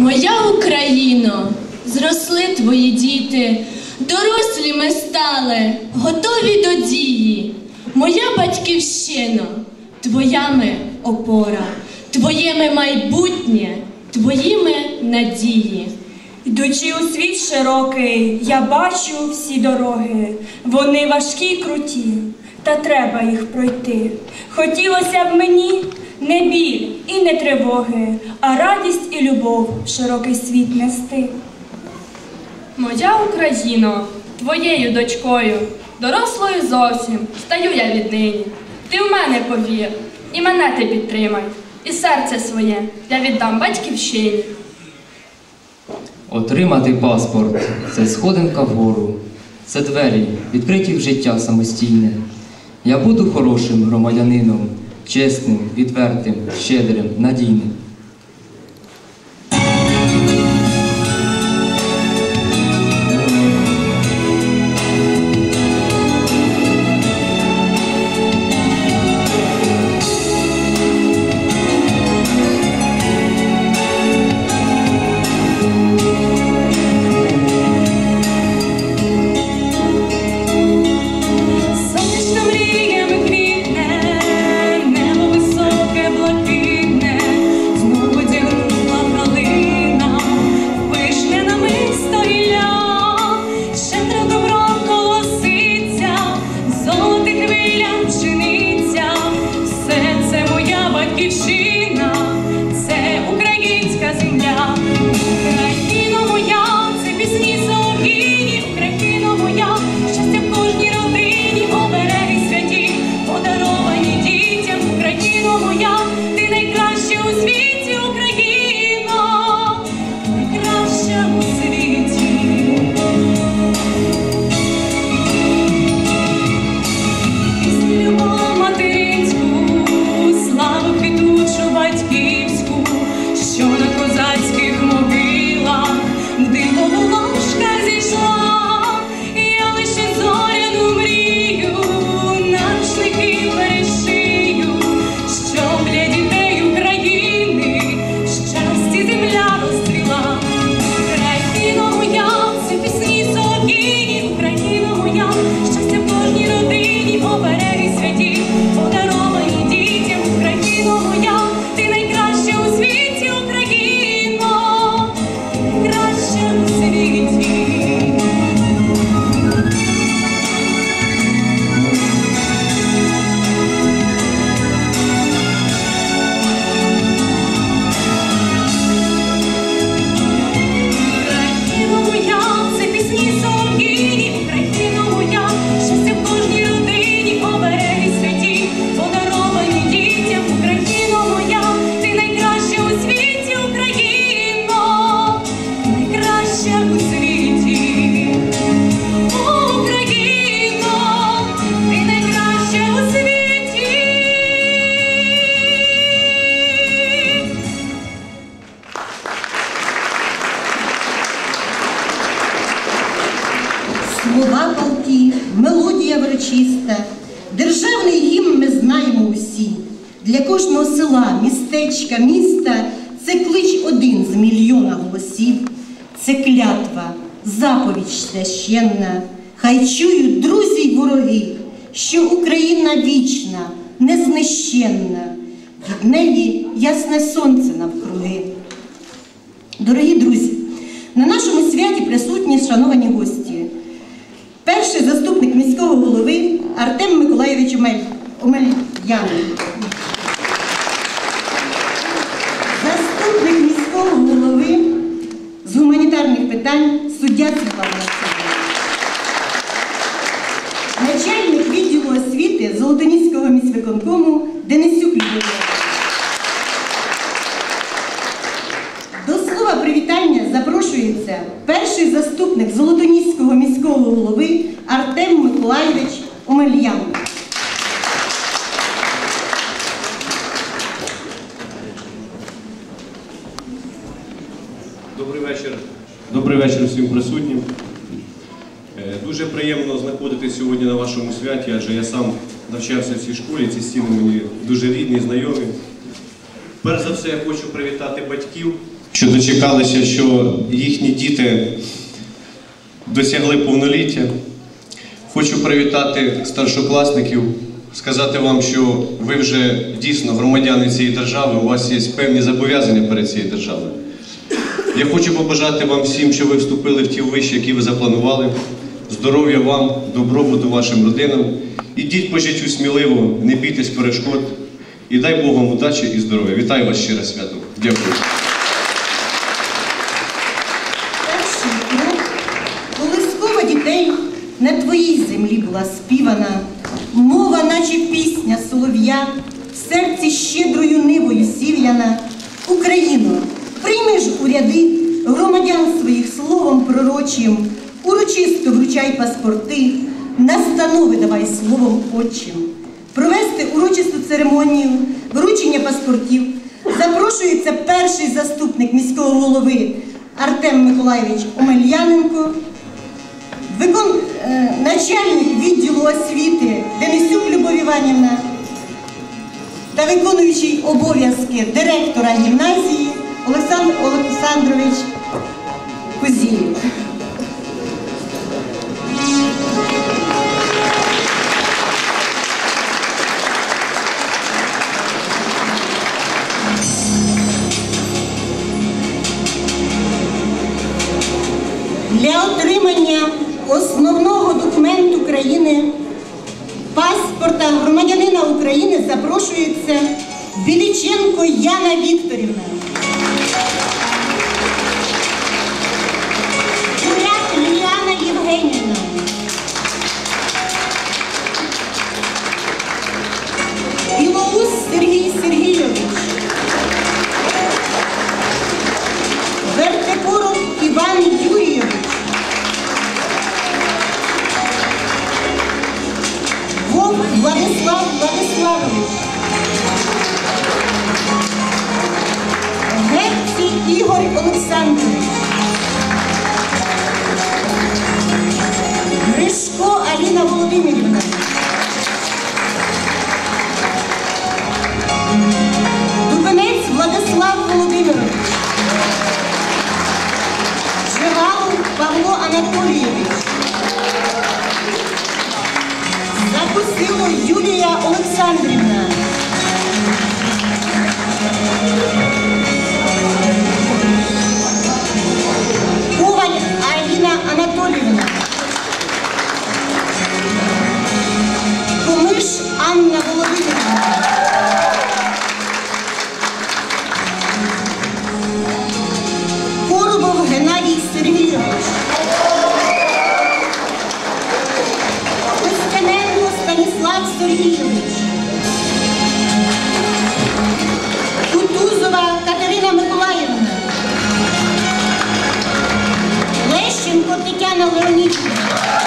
Моя Україно, зросли твої діти, дорослі ми стали, готові до дії. Моя батьківщина, твоя ми опора, твоє ми майбутнє, твої ми надії. Йдучи у світ широкий, я бачу всі дороги. Вони важкі й круті, та треба їх пройти. Хотілося б мені не біль і не тривоги, а радість і любов в широкий світ нести. Моя Україно, твоєю дочкою, дорослою зовсім, стаю я віднині. Ти в мене повір, і мене ти підтримай, і серце своє я віддам батьківщині. Отримати паспорт це сходинка вгору, це двері, відкриті в життя самостійне. Я буду хорошим громадянином, чесним, відвертим, щедрим, надійним. Священна. Хай чують друзі й вороги, що Україна вічна, незнищенна. Від неї ясне сонце навкруги. Дорогі друзі, на нашому святі присутні шановані гості. Перший заступник міського голови Артем Миколайович Омель... Омельяnin. Заступник міського голови з гуманітарних питань суддя Світлана Васильівна. Начальник відділу освіти Золотоніського міськвиконкому Денисюк Любов. До слова привітання запрошується перший заступник Золотоніського міського голови Артем Миколайович Омельян. Добрий вечір. Добрий вечір всім присутнім. Е, Дуже приємно знаходитися сьогодні на вашому святі, адже я сам навчався в цій школі, ці стіни мені дуже рідні, знайомі. Перш за все, я хочу привітати батьків що дочекалися, що їхні діти досягли повноліття. Хочу привітати старшокласників, сказати вам, що ви вже дійсно громадяни цієї держави, у вас є певні зобов'язання перед цією державою. Я хочу побажати вам всім, що ви вступили в ті виші, які ви запланували. Здоров'я вам, добробуту вашим родинам. Ідіть по життю сміливо, не бійтесь перешкод. І дай Бог вам удачі і здоров'я. Вітаю вас ще раз свято. Дякую. Перший крок, колискова дітей на твоїй землі була співана, ряди громадян своїх словом пророчим, урочисто вручай паспорти, настанови давай словом отчим. Провести урочисту церемонію вручення паспортів запрошується перший заступник міського голови Артем Миколаєвич Омельяненко, викон... е, начальник відділу освіти Денисюк Любов Іванівна та виконуючий обов'язки директора гімназії Олександр Олександрович Кузієв. Для отримання основного документу країни паспорта громадянина України запрошується Біліченко Яна Вікторівна. のメロ。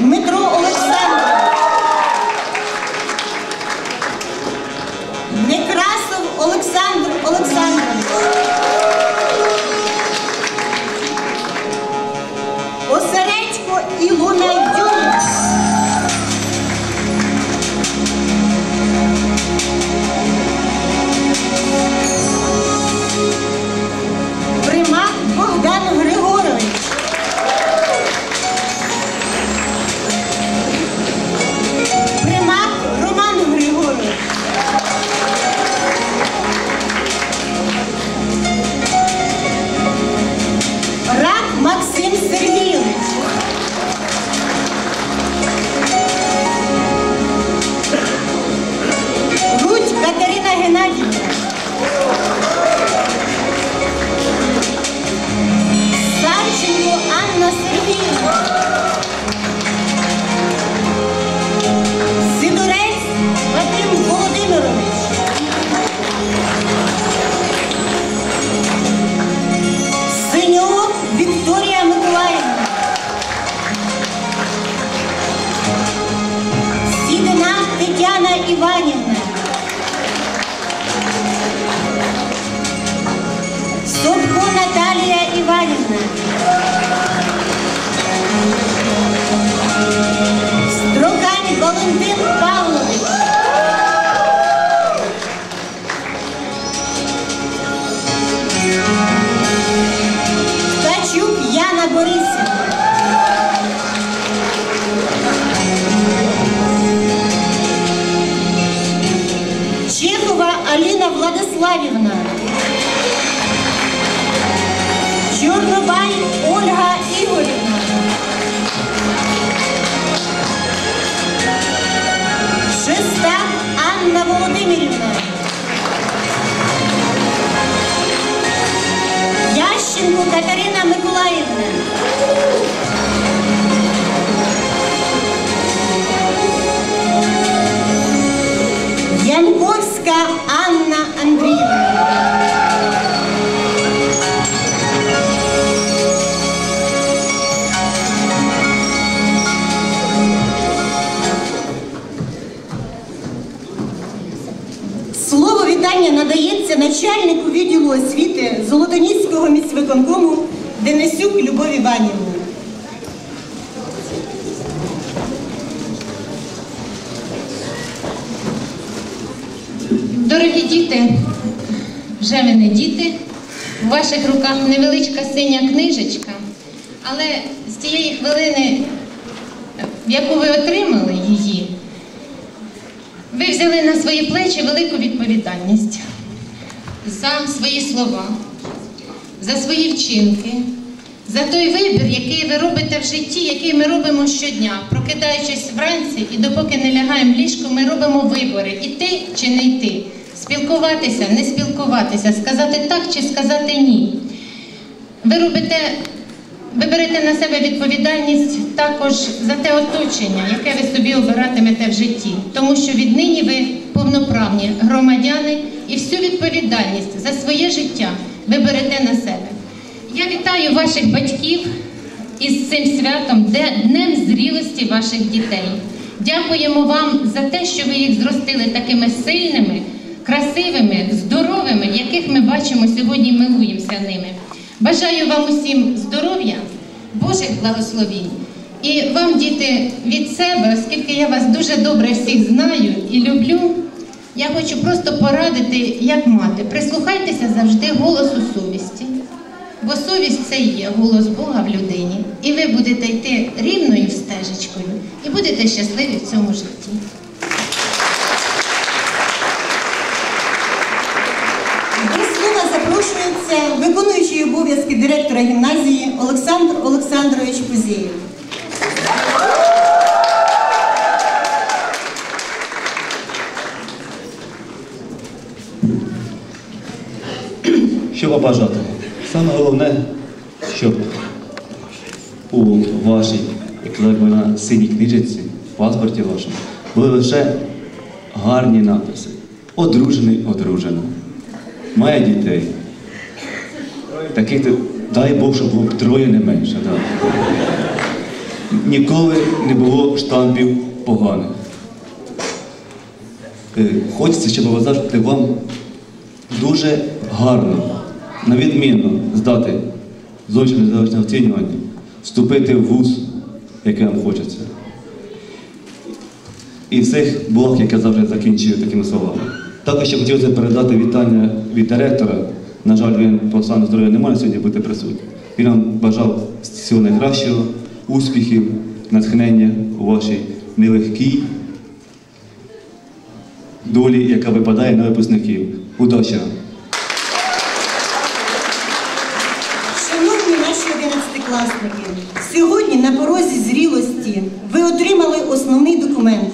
metro o Чорнобай Ольга Ігорівна. Шестак Анна Володимирівна. Ященко Катерина Миколаївна. Янковська начальнику відділу освіти Золотоніського міськвиконкому Денисюк Любові Іванівні. Дорогі діти, вже ви не діти, в ваших руках невеличка синя книжечка, але з тієї хвилини, в яку ви отримали її, ви взяли на свої плечі велику відповідальність за свої слова, за свої вчинки, за той вибір, який ви робите в житті, який ми робимо щодня, прокидаючись вранці і допоки не лягаємо в ліжко, ми робимо вибори іти чи не йти, спілкуватися, не спілкуватися, сказати так чи сказати ні. Ви робите, ви берете на себе відповідальність також за те оточення, яке ви собі обиратимете в житті, тому що віднині ви повноправні громадяни і всю відповідальність за своє життя ви берете на себе. Я вітаю ваших батьків із цим святом, де- Днем зрілості ваших дітей. Дякуємо вам за те, що ви їх зростили такими сильними, красивими, здоровими, яких ми бачимо сьогодні і милуємося ними. Бажаю вам усім здоров'я, Божих благословінь. І вам, діти, від себе, оскільки я вас дуже добре всіх знаю і люблю, я хочу просто порадити, як мати. Прислухайтеся завжди голосу совісті. Бо совість це є голос Бога в людині. І ви будете йти рівною стежечкою і будете щасливі в цьому житті. До слова запрошується виконуючий обов'язки директора гімназії Олександр Олександрович Кузєєв. Що побажати? Саме головне, щоб у вашій, як казали на синій книжці, в паспорті вашому, були лише гарні написи. Одружений, одружена. Має дітей. Таких, дай Бог, щоб було троє не менше. Да. Ніколи не було штампів поганих. Е, Хочеться ще побажати вам дуже гарно, на відмінно здати зовсім незалежне оцінювання, вступити в вуз, який вам хочеться. І в цих блок, як я завжди закінчую такими словами. Також ще хотілося передати вітання від директора. На жаль, він по стану здоров'я не може сьогодні бути присутнім. Він вам бажав всього найкращого, успіхів, натхнення у вашій нелегкій долі, яка випадає на випускників. Удачі вам! Шановні наші одинадцятикласники, сьогодні на порозі зрілості ви отримали основний документ,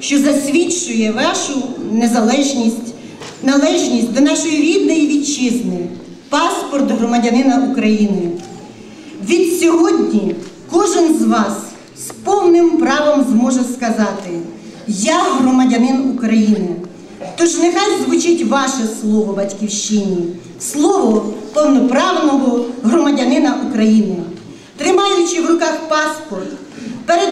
що засвідчує вашу незалежність, належність до нашої рідної вітчизни, паспорт громадянина України. Від сьогодні кожен з вас з повним правом зможе сказати Я громадянин України. Тож нехай звучить ваше слово батьківщині, слово повноправного громадянина України. Тримаючи в руках паспорт, перед